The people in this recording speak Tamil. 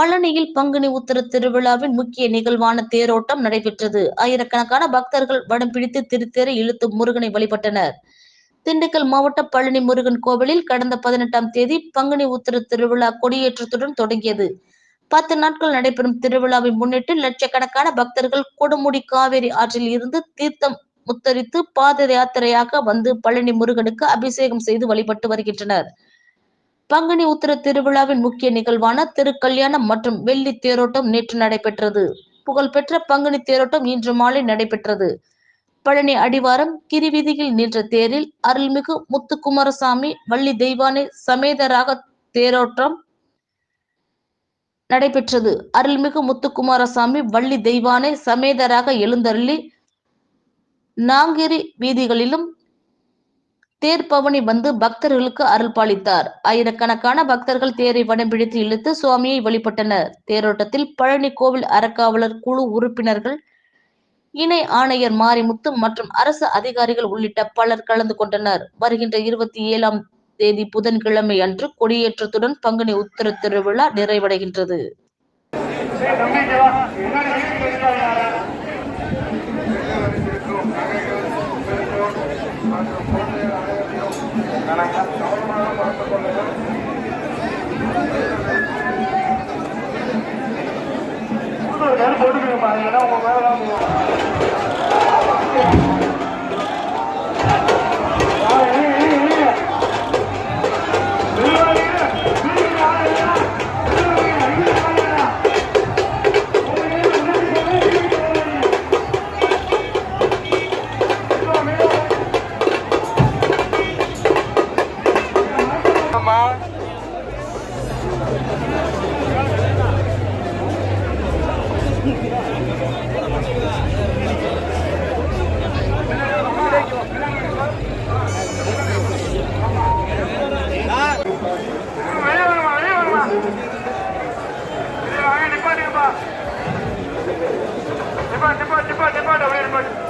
பழனியில் பங்குனி உத்திர திருவிழாவின் முக்கிய நிகழ்வான தேரோட்டம் நடைபெற்றது. ஆயிரக்கணக்கான பக்தர்கள் வடம் பிடித்து திருத்தேரை இழுத்து முருகனை வழிபட்டனர். திண்டுக்கல் மாவட்ட பழனி முருகன் கோவிலில் கடந்த பதினெட்டாம் தேதி பங்குனி உத்திர திருவிழா கொடியேற்றத்துடன் தொடங்கியது. பத்து நாட்கள் நடைபெறும் திருவிழாவை முன்னிட்டு லட்சக்கணக்கான பக்தர்கள் கொடுமுடி காவேரி ஆற்றில் இருந்து தீர்த்தம் முத்தரித்து பாத யாத்திரையாக வந்து பழனி முருகனுக்கு அபிஷேகம் செய்து வழிபட்டு வருகின்றனர். பங்குனி உத்திர திருவிழாவின் முக்கிய நிகழ்வான திருக்கல்யாணம் மற்றும் வெள்ளி தேரோட்டம் நேற்று நடைபெற்றது. புகழ்பெற்ற பங்குனி தேரோட்டம் இன்று மாலை நடைபெற்றது. பழனி அடிவாரம் கிரிவீதியில் நின்ற தேரில் அருள்மிகு முத்துக்குமாரசாமி வள்ளி தெய்வானை சமேதராக தேரோட்டம் நடைபெற்றது. அருள்மிகு முத்துக்குமாரசாமி வள்ளி தெய்வானை சமேதராக எழுந்தருளி நாங்கிரி வீதிகளிலும் தேர்பவனி வந்து பக்தர்களுக்கு அருள் பாலித்தார் ஆயிரக்கணக்கான பக்தர்கள் தேரை வடம்பிடித்து இழுத்து சுவாமியை வழிபட்டனர். தேரோட்டத்தில் பழனி கோவில் அறக்காவலர் குழு உறுப்பினர்கள் இணை ஆணையர் மாரிமுத்து மற்றும் அரசு அதிகாரிகள் உள்ளிட்ட பலர் கலந்து கொண்டனர். வருகின்ற இருபத்தி ஏழாம் தேதி புதன்கிழமை அன்று கொடியேற்றத்துடன் பங்குனி உத்தர திருவிழா நிறைவடைகின்றது. போட்டுக்கோங்க பாருங்க உங்க மேல நிப்பாட்டு நிப்பாட்டு நிப்பாட்டு அப்படியே நிப்பாட்டு